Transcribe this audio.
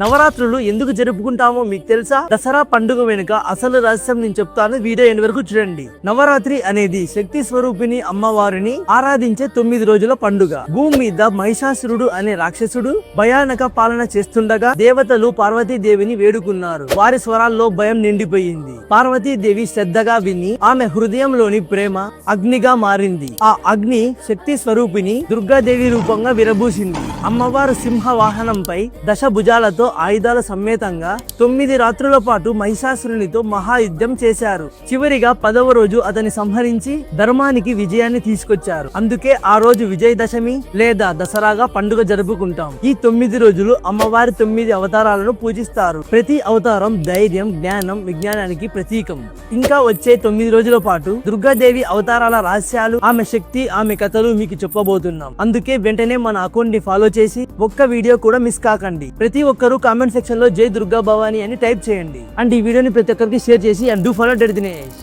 నవరాత్రులు ఎందుకు జరుపుకుంటామో మీకు తెలుసా? దసరా పండుగ వెనుక అసలు రహస్యం నేను చెప్తాను. వీడియో ఎండ్ వరకు చూడండి. నవరాత్రి అనేది శక్తి స్వరూపిణి అమ్మవారిని ఆరాధించే తొమ్మిది రోజుల పండుగ. భూమి మీద మహిషాసురుడు అనే రాక్షసుడు భయానక పాలన చేస్తుండగా దేవతలు పార్వతీదేవిని వేడుకున్నారు. వారి స్వరాల్లో భయం నిండిపోయింది. పార్వతీదేవి శ్రద్ధగా విని ఆమె హృదయంలోని ప్రేమ అగ్నిగా మారింది. ఆ అగ్ని శక్తి స్వరూపిణి దుర్గాదేవి రూపంగా విరబూసింది అమ్మవారు సింహ వాహనంపై దశ సైన్యంతో ఆయుధాల సమేతంగా తొమ్మిది రాత్రుల పాటు మహిషాసురునితో మహాయుద్ధం చేశారు. చివరిగా పదవ రోజు అతని సంహరించి ధర్మానికి విజయాన్ని తీసుకొచ్చారు. అందుకే ఆ రోజు విజయదశమి లేదా దసరాగా పండుగ జరుపుకుంటాం. ఈ తొమ్మిది రోజులు అమ్మవారి తొమ్మిది అవతారాలను పూజిస్తారు. ప్రతి అవతారం ధైర్యం జ్ఞానం విజ్ఞానానికి ప్రతీకం. ఇంకా వచ్చే తొమ్మిది రోజుల పాటు దుర్గాదేవి అవతారాల రహస్యాలు ఆమె శక్తి ఆమె కథలు మీకు చెప్పబోతున్నాం. అందుకే వెంటనే మన అకౌంట్ని ఫాలో చేసి ఒక్క వీడియో కూడా మిస్ కాకండి. ప్రతి ఒక్కరు కామెంట్ సెక్షన్లో జై దుర్గా భవాని అని టైప్ చేయండి. అండ్ ఈ వీడియోని ప్రతి ఒక్కరికి షేర్ చేసి and do follow dead Dinesh